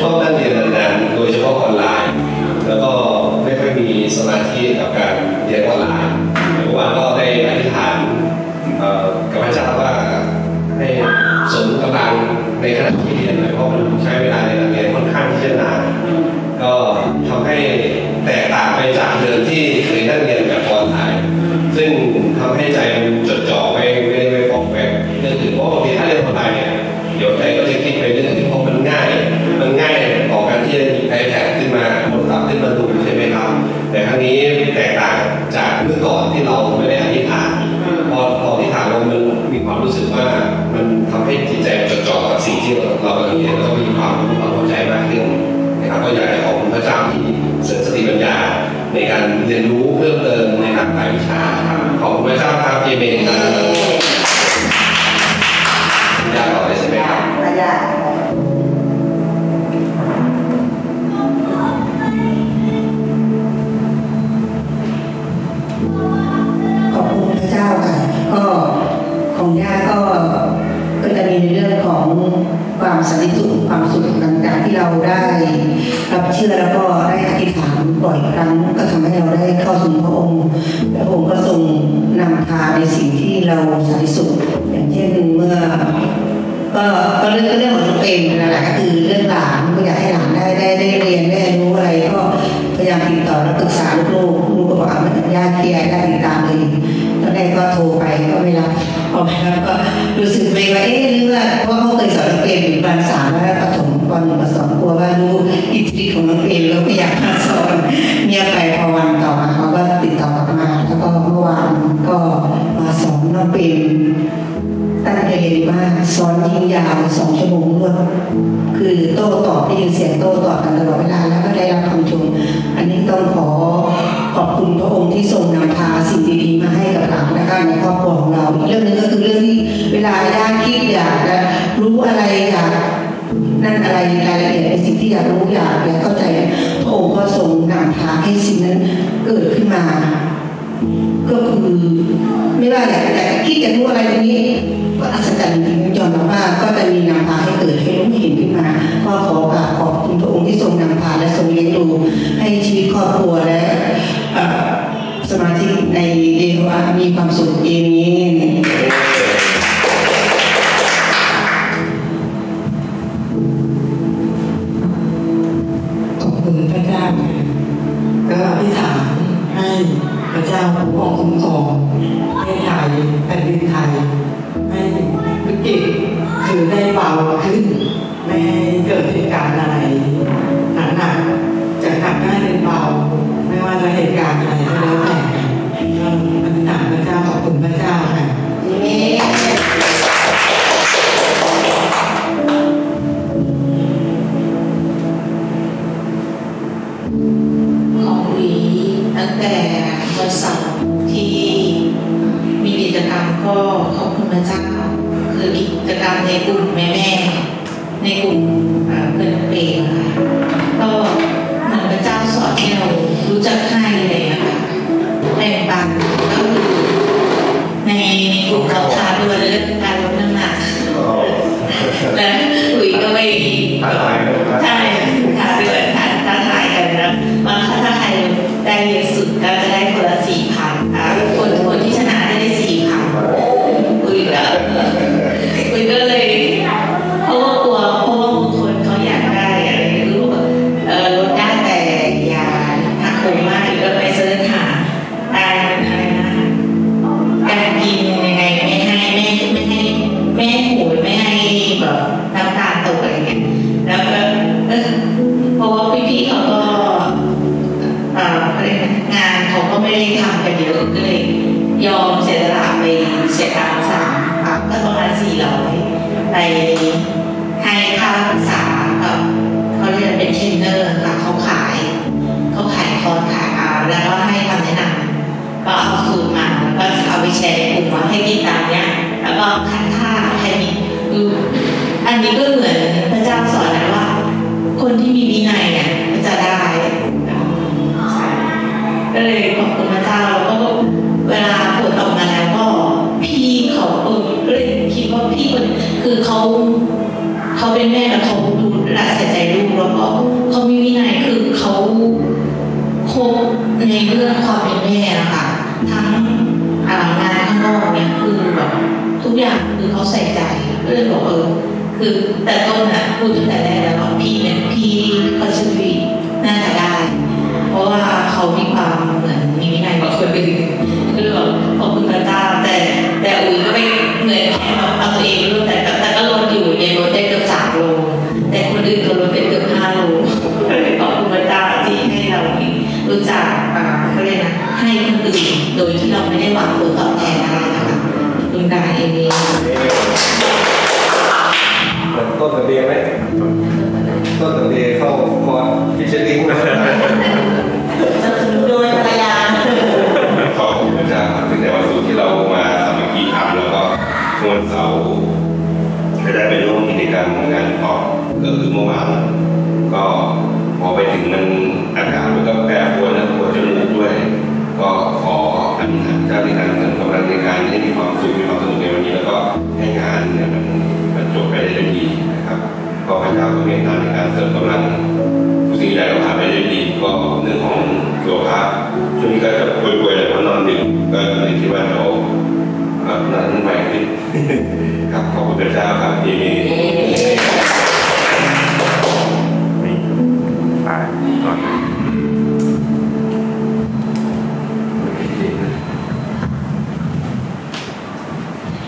ชอบนั่งเรียนนานๆโดยเฉพาะออนไลน์ แล้วก็ไม่ค่อยมีสมาธิกับการเรียนออนไลน์เมื่อวานก็ได้อธิษฐานกับพระเจ้าว่าให้เสริมกำลังในขณะที่เรียนเพราะมันใช้เวลาในการเรียนค่อนข้างที่จะนานก็ทำให้แตกต่างไปจากเดิมที่เคยนั่งเรียนแบบออนไลน์ซึ่งทำให้ใจมันจดจ่อไม่ไม่ได้ไม่ฟอกแวกเรื่องอื่นเพราะบางทีถ้าเรียนออนไลน์เนี่ยเดี๋ยวใจก็จะคิดไปเรื่องอื่นเพราะมันง่าย ที่จะหยิบไอแพดขึ้นมาโทรศัพท์ขึ้นมาดูใช่ไหมครับ แต่ครั้งนี้แตกต่างจากเมื่อก่อนที่เราไม่ได้อธิษฐานพอพออธิษฐานแล้วมันมีความรู้สึกว่ามันทำให้จิตใจจดจ่อกับสิ่งที่เรากำลังเรียนแล้วก็มีความรู้ความเข้าใจมากขึ้นนะครับก็อยากจะขอบคุณพระเจ้าที่เสริมสติปัญญาในการเรียนรู้เพิ่มเติมในหลากหลายวิชาครับขอบคุณพระเจ้าครับเอเมนครับอยากต่อเลยใช่ไหมครับระยะข กษาลูกลูกก็บอกอะมันยากเคลียร์ได้ติดตามเลยตอนแรกก็โทรไปก็ไม่รับพอไม่รับก็รู้สึกไปว่าเอ๊ะหรือว่าเพราะเขาเคยสอนนักเรียนอยู่วันสามแล้วประถมปหนึ่งปสองกลัวว่ารู้อิทธิฤทธิ์ของนักเรียนแล้วไม่อยากมาสอนเงียบไปพอวันต่อมาเขาก็ติดต่อกลับมา แล้วก็เมื่อวานก็มาสอนน้องเป็นตั้งใจเรียนมากสอนยิงยาวสองชั่วโมงรวดคือโต้ตอบได้ยินเสียงโต้ตอบกันตลอดเวลาแล้วก็ได้รับคำชมอันนี้ ต้องขอขอบคุณพระองค์ที่ทรงนำพาสิ่งดีๆมาให้กับเรานะคะในครอบครัวของเราอีกเรื่องหนึงก็คือเรื่องที่เวลาได้คิดอยากจะรู้อะไรอยากนั่นอะไรรายละเอียดในสิ่งที่อยากรู้อยากอยากเข้าใจพระองค์ก็ทรงนำพาให้สิ่งนั้นเกิดขึ้นมา ก็คือไม่ว่าอยากจะคิดจะรู้อะไรตรงนี้ก็อัศจรรย์จริงๆยอมรับว่าก็จะมีนำพาให้เกิดให้รู้เห็นขึ้นมา ก็ขอกราบขอบคุณพระองค์ที่ทรงนำพาและทรงเลี้ยงดูให้ชีวิตครอบครัวและสมาชิกในเดวามีความสุขเอนี้ ได้เยอะสุดก็จะได้คนละสี่ เสียตังค์สามอะก็ประมาณสี่ร้อยไปให้ค่ารักษากับเขาเรียกเป็นเทรนเนอร์ค่ะเขาขายเขาขายคอร์สขายอาแล้วก็ให้คำแนะนำก็เอาสูตรมาแล้วก็เอาไปแชร์ในกลุ่มว่าให้กินตามเนี้ยแล้วก็คัดค่าให้มีอืออันนี้ก็เหมือนพระเจ้าสอนนะว่า คนที่มีวินัยเนี่ยมันจะได้ก็เลยขอบคุณพระเจ้าแล้วก็เวลา คือเขาเขาเป็นแม่แล้วเขาดูรักใส่ใจลูกแล้วก็เขามีวินัยคือเขาคบในเรื่องความเป็นแม่นะคะทั้งงานข้างนอกเนี่ยคือแบบทุกอย่างคือเขาใส่ใจก็เลยบอกเออคือแต่ต้นอะพูดตั้งแต่แรกแล้วว่าพี่เนี่ยพี่คอนเสิร์ตน่าจะได้ เพราะว่าเขามีความเหมือนมีวินัยกว่าคนอื่นคือแบบขอบคุณพระเจ้าแต่แต่อุ้ยก็ไม่ ในลดได้เกือบสามโลแต่คนอื่นก็ลดได้เกือบห้าโลก็เลยขอบคุณพระเจ้าที่ให้เรารู้จักอ่าเขาเรียนะให้คนอื่นโดยที่เราไม่ได้หวังผลตอบแทนอะไรนะคะคุณดาเองเองต้นเตียไหมต้นเตีย เมื่อวาน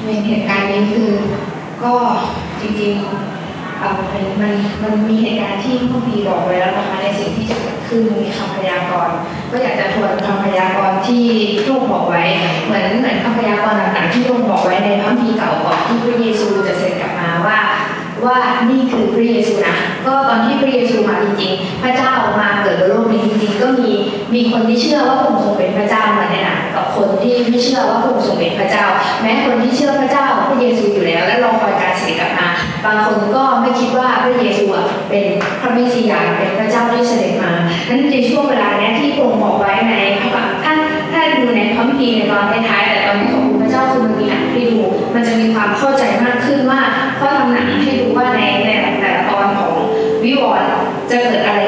ในเหตุการณ์นี้คือ ก็จริงๆเอ่อมันมันมันมีเหตุการณ์ที่ผู้พีบอกไว้แล้วนะคะในสิ่งที่จะเกิดขึ้นมีคำพยากรณ์ก็อยากจะทวนคำพยากรณ์ที่ลูกบอกไว้ เหมือนเหมือนคำพยากรณ์ต่างๆที่ลูกบอกไว้ในพระพีเก่าก่อนที่พระเยซูจะเสด็จกลับมาว่า ว่านี่คือพระเยซูนะก็ตอนที่พระเยซูมาจริงๆ พระเจ้ามาเกิดบนโลกนี้จริงๆ ก็มีมีคนที่เชื่อว่าพระองค์ทรงเป็นพระเจ้ามาเนี่ยนะกับคนที่ไม่เชื่อว่าพระองค์ทรงเป็นพระเจ้า แม้คนที่เชื่อพระเจ้าพระเยซูอยู่แล้ว และรอคอยการเสด็จกลับมาบางคนก็ไม่คิดว่าพระเยซูอะเป็นพระเมสสิยาเป็นพระเจ้าที่เสด็จมานั้นในช่วงเวลานี้ที่พระองค์บอกไว้ในพระถ้าถ้าดูในพระคัมภีร์ในตอนท้าย มันจะมีความเข้าใจมากขึ้นว่าเขาทำหนังให้ดูว่าในในแต่ละตอนของวิวรณ์จะเกิดอะไร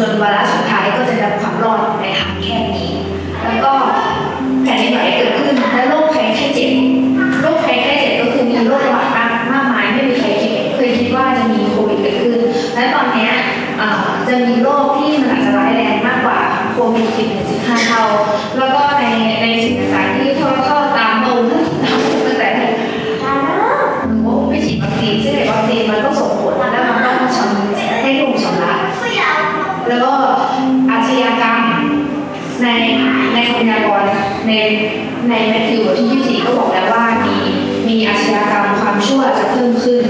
จนวาระสุดท้ายก็จะได้ความรอดในทางแค่นี้ แล้วก็แผ่นดินไหวเกิดขึ้นและโรคภัยแค่เจ็บโรคภัยแค่เจ็บก็คือมีโรคระบาดมากมากมายไม่มีใครคิดเคยคิดว่าจะมีโควิดเกิดขึ้น และตอนนี้จะมีโรคที่มันอาจจะร้ายแรงมากกว่าโควิด10ถึง15เท่า ในในคำยากรณ์ในในแมทธิวบทที่ 24 ก็บอกแล้วว่ามีมีอาชญากรรมความชั่วจะเพิ่มขึ้น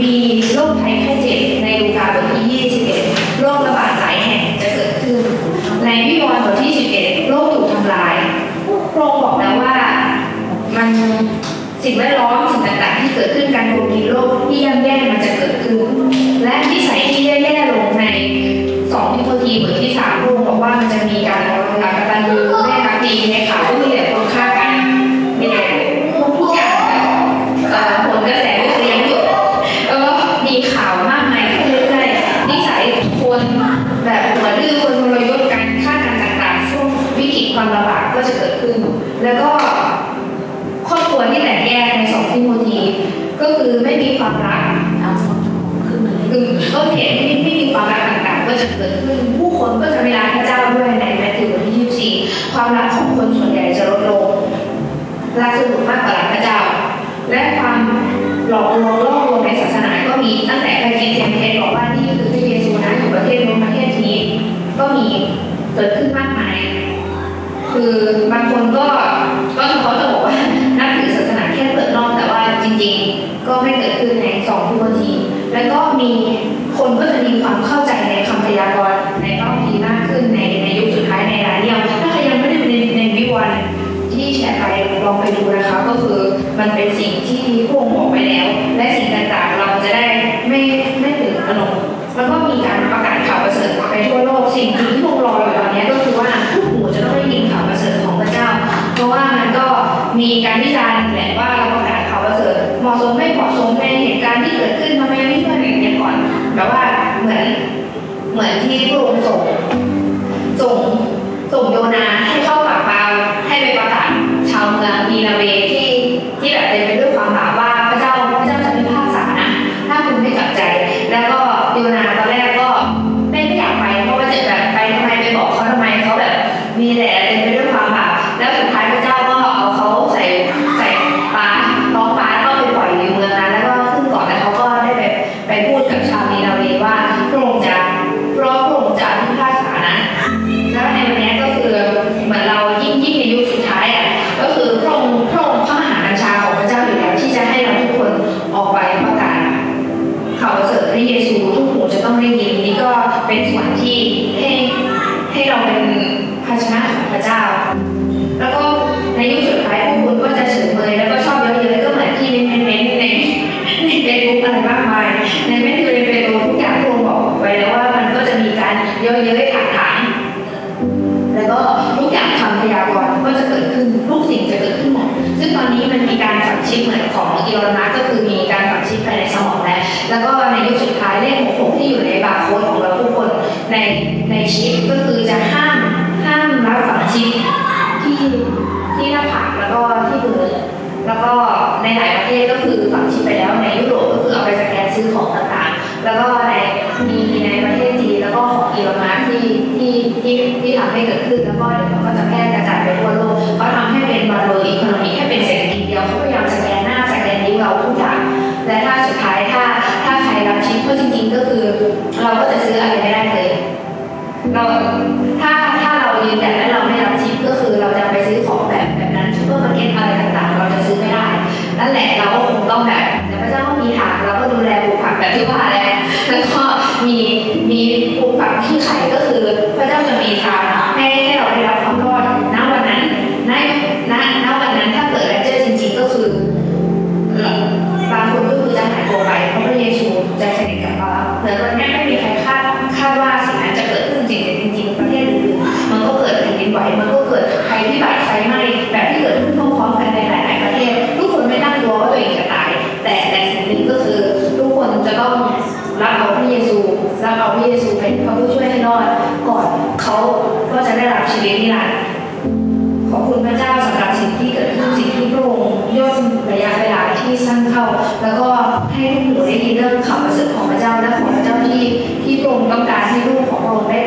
มีโรคภัยไข้เจ็บในโอกาบทที่ 21 โรคระบาดหลายแห่งจะเกิดขึ้น ในวิวรณ์บทที่ 11 โรคถูกทำลายพระองค์บอกแล้วว่ามันสิ่งแวดล้อมสิ่งต่างๆที่เกิดขึ้นการถูกกินโรคที่ย่ำแย่มันจะเกิดขึ้น และนิสัยที่แย่ๆลงในสองทิโมธีบทที่สามพระองค์บอกว่ามันจะมีการ ดีในข่าวที่มีแต่คนฆ่ากันมีแต่ทุกอย่างแบบเอ่อผลกระแสวิทยายุทธ์แล้วก็มีข่าวมากมายขึ้นเรื่อยๆนิสัยคนแบบหัวดื้อคนทรยศกันฆ่ากันต่างๆช่วงวิกฤตความลำบากก็จะเกิดขึ้น แล้วก็ครอบครัวที่แตกแยกในสองทิโมธีก็คือไม่มีความรักคือต้นเหตุที่ไม่มีความรักต่างๆ ก็จะเกิดขึ้นผู้คนก็จะไม่รัก รักสนุกมากกว่ารักพระเจ้า และความหลอกลวงล่อลวงในศาสนาก็มีตั้งแต่ไปกินเทมเพลบอกว่านี่คือพระเยซูนะอยู่ประเทศนู้นประเทศนี้ ก็มีเกิดขึ้นมากมาย คือบางคนก็ก็เขาจะบอกว่านับถือศาสนาแค่เปิดนอกแต่ว่าจริง ๆ ก็ไม่เกิดขึ้นในสองทุกที แล้วก็มีคนก็จะมีความเข้าใจในคำพยากรณ์ องไปดูนะคะ ก็คือมันเป็นสิ่งที่พระองบอกไปแล้ว และสิ่งต่างๆ เราจะได้ไม่ไม่ตื่นตระหนกแล้วก็มีการประกาศข่าวประเสริฐไปทั่วโลก สิ่งที่พวกรออยู่ตอนนี้ก็คือว่าทุกหมู่จะต้องได้ยินข่าวประเสริฐของพระเจ้า เพราะว่ามันก็มีการวิจารณ์แหละว่าเราประกาศข่าวประเสริฐเหมาะสมไม่เหมาะสมในเหตุการณ์ที่เกิดขึ้นทำไมไม่เพื่อนอย่างนี้ก่อนแบบว่าเหมือนเหมือนที่พระองค์ส่งส่งส่งโยนาให้ นาทีนาเวที่ที่แบบเต็มไปด้วยความบาปว่า เดี๋ยวมันก็จะแพร่กระจายไปทั่วโลกเขาทำให้เป็นบาร์โลอีโคโนมีให้เป็นเศรษฐกิจเดียวเขาพยายามสแกนหน้าสแกนนิ้วเราทุกอย่างและถ้าสุดท้ายถ้าถ้าใครรับชิปเพราะจริง ๆ ก็คือ เราก็จะซื้ออะไรไม่ได้เลยเราถ้าถ้าเรายืนยันและเราไม่รับชิปก็คือเราจะไปซื้อของแบบแบบนั้นซูเปอร์มาร์เก็ตอะไรต่างๆ เราจะซื้อไม่ได้นั่นแหละเราก็คงต้องแบบแต่พระเจ้าก็มีถางเราก็ดูแลปลูกผักแบบที่ว่าแหละแล้วก็มีมีปลูกผักที่ไข่ก็คือีวิตนิรันดร์ขอบคุณพระเจ้าสำหรับสิ่งที่เกิดขึ้นสิ่งที่พระองค์ย่นระยะเวลาที่สั้นเข้า แล้วก็ให้ทุกหนูได้ยินเรื่องข่าวประเสริฐของพระเจ้าและของพระเจ้าที่ที่พระองค์ต้องการให้ลูกของพระองค์ได้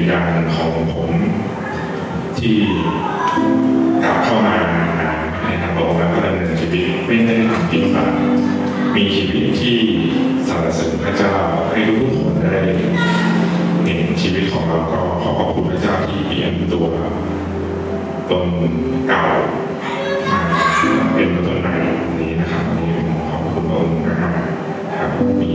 ญญาณของผมที่กลับเข้ามาในทางพระองค์แล้วก็ดำเนินชีวิตไม่ได้ทำผิดพลาดมีชีวิตที่สรรเสริญพระเจ้าให้ทุกคนได้เห็นชีวิตของเราก็ขอขอบคุณพระเจ้าที่เปลี่ยนตัวตนเก่ามาเป็นตัวตนใหม่นี้นะครับนี้ขอบคุณพระองค์นะครับครับมี